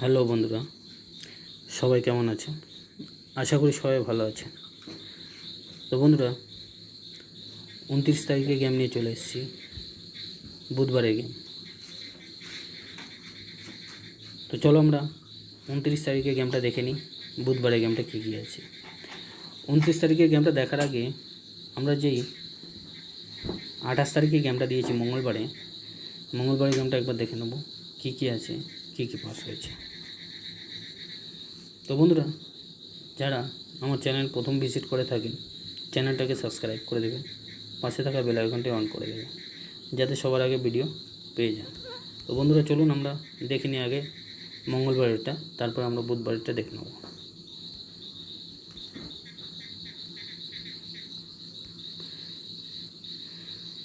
Hello বন্ধুরা, সবাই কেমন আছেন? আশা করি সবাই ভালো আছে তো বন্ধুরা, উনত্রিশ তারিখে গেম নিয়ে চলে এসেছি বুধবারের গেম তো চলো আমরা উনত্রিশ তারিখে গেমটা দেখে নিই বুধবারের গেমটা কী কী আছে। উনত্রিশ তারিখের গেমটা দেখার আগে আমরা যেই আঠাশ তারিখে গেমটা দিয়েছি মঙ্গলবারে মঙ্গলবারের গেমটা একবার দেখে নেব, কী কী আছে, কী কী পাস হয়েছে। তো বন্ধুরা, যারা আমার চ্যানেল প্রথম ভিজিট করে থাকেন, চ্যানেলটাকে সাবস্ক্রাইব করে দেবেন, পাশে থাকা বেল আইকনটি অন করে দেবেন, যাতে সবার আগে ভিডিও পেয়ে যান। তো বন্ধুরা, চলুন আমরা দেখে নিই আগে মঙ্গলবারেরটা, তারপর আমরা বুধবারেরটা দেখে নেব।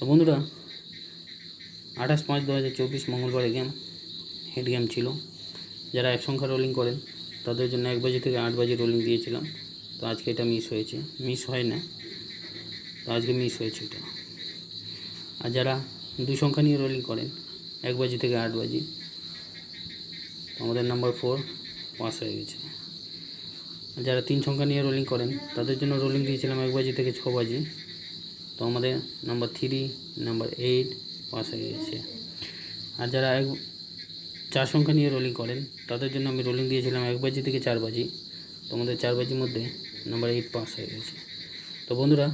বন্ধুরা, আঠাশ পাঁচ দু হাজার চব্বিশ মঙ্গলবারে গেম হেড গেম ছিল। যারা এক সংখ্যা রোলিং করেন তাদের জন্য এক বাজি থেকে আট বাজি রোলিং দিয়েছিলাম। তো আজকে এটা মিস হয়েছে। মিস হয় না। তো আজকে মিস হয়েছে এটা। আর যারা দুই সংখ্যা নিয়ে রোলিং করেন, এক বাজি থেকে আট বাজি আমাদের নাম্বার ফোর পাস হয়ে গেছে। আর যারা তিন সংখ্যা নিয়ে রোলিং করেন, তাদের জন্য রোলিং দিয়েছিলাম এক বাজি থেকে ছ বাজি, তো আমাদের number three number eight pass হয়ে গেছে। আর যারা এক চার সংখ্যা নিয়ে রোলিং করেন। তাদের জন্য আমি রোলিং দিয়েছিলাম এক বাজি থেকে চার বাজি। তো আমাদের চার বাজির মধ্যে নাম্বার এইট পাস হয়ে গেছে। তো বন্ধুরা,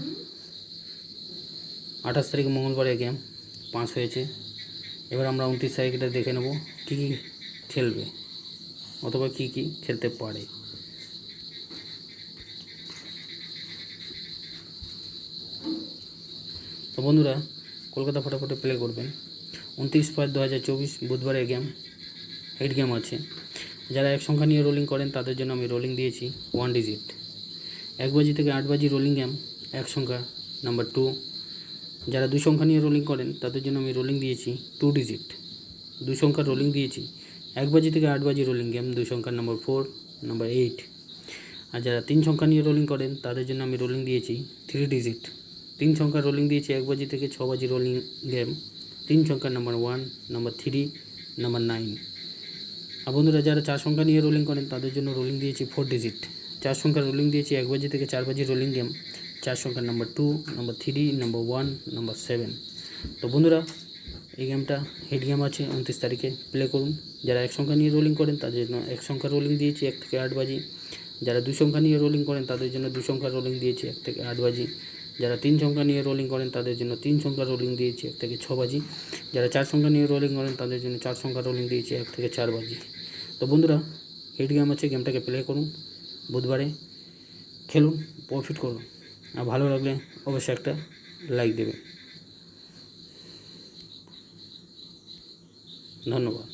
আঠাশ তারিখ মঙ্গলবারে গেম পাস হয়েছে। এবার আমরা উনত্রিশ তারিখটা দেখে নেব কী কী খেলবে অথবা কী কী খেলতে পারে। তো বন্ধুরা, কলকাতা ফটাফটে প্লে করবেন। উনত্রিশ পাঁচ দু হাজার চব্বিশ, বুধবারের গেম হেড গেম আছে। যারা এক সংখ্যা নিয়ে রোলিং করেন, তাদের জন্য আমি রোলিং দিয়েছি ওয়ান ডিজিট এক বাজি থেকে আট বাজি রোলিং গেম এক সংখ্যা নাম্বার টু যারা দুই সংখ্যা নিয়ে রোলিং করেন, তাদের জন্য আমি রোলিং দিয়েছি টু ডিজিট দুই সংখ্যার রোলিং দিয়েছি, এক বাজি থেকে আট বাজি রোলিং গেম দুই সংখ্যার নাম্বার ফোর নাম্বার এইট আর যারা তিন সংখ্যা নিয়ে রোলিং করেন, তাদের জন্য আমি রোলিং দিয়েছি থ্রি ডিজিট তিন সংখ্যার রোলিং দিয়েছি, এক বাজি থেকে ছ বাজি রোলিং গেম তিন সংখ্যার number one number three number nine বন্ধুরা যারা চার সংখ্যা নিয়ে রোলিং করেন, তাদের জন্য রোলিং দিয়েছি ফোর ডিজিট চার সংখ্যার রোলিং দিয়েছি, এক বাজি থেকে চার বাজি রোলিং গেম চার সংখ্যার number two number three number one number seven তো বন্ধুরা, এই গেমটা হেড গেম আছে, উনত্রিশ তারিখে প্লে করুন। যারা এক সংখ্যা নিয়ে রোলিং করেন, তাদের জন্য এক সংখ্যা রোলিং দিয়েছি, এক থেকে আট বাজি। যারা দুই সংখ্যা নিয়ে রোলিং করেন, তাদের জন্য দুই সংখ্যা রোলিং দিয়েছি, এক থেকে আট বাজি। যারা তিন সংখ্যা নিয়ে রোলিং করেন, তাদের জন্য তিন সংখ্যা রোলিং দিয়েছি, এক থেকে ছ বাজি। যারা চার সংখ্যা নিয়ে রোলিং করেন, তাদের জন্য চার সংখ্যা রোলিং দিয়েছি, এক থেকে চার বাজি। তো বন্ধুরা হেড গেম আছে গেমটাকে প্লে করুন, বুধবারে খেলুন প্রফিট করুন। আর ভালো লাগলে অবশ্যই একটা লাইক দেবে ধন্যবাদ।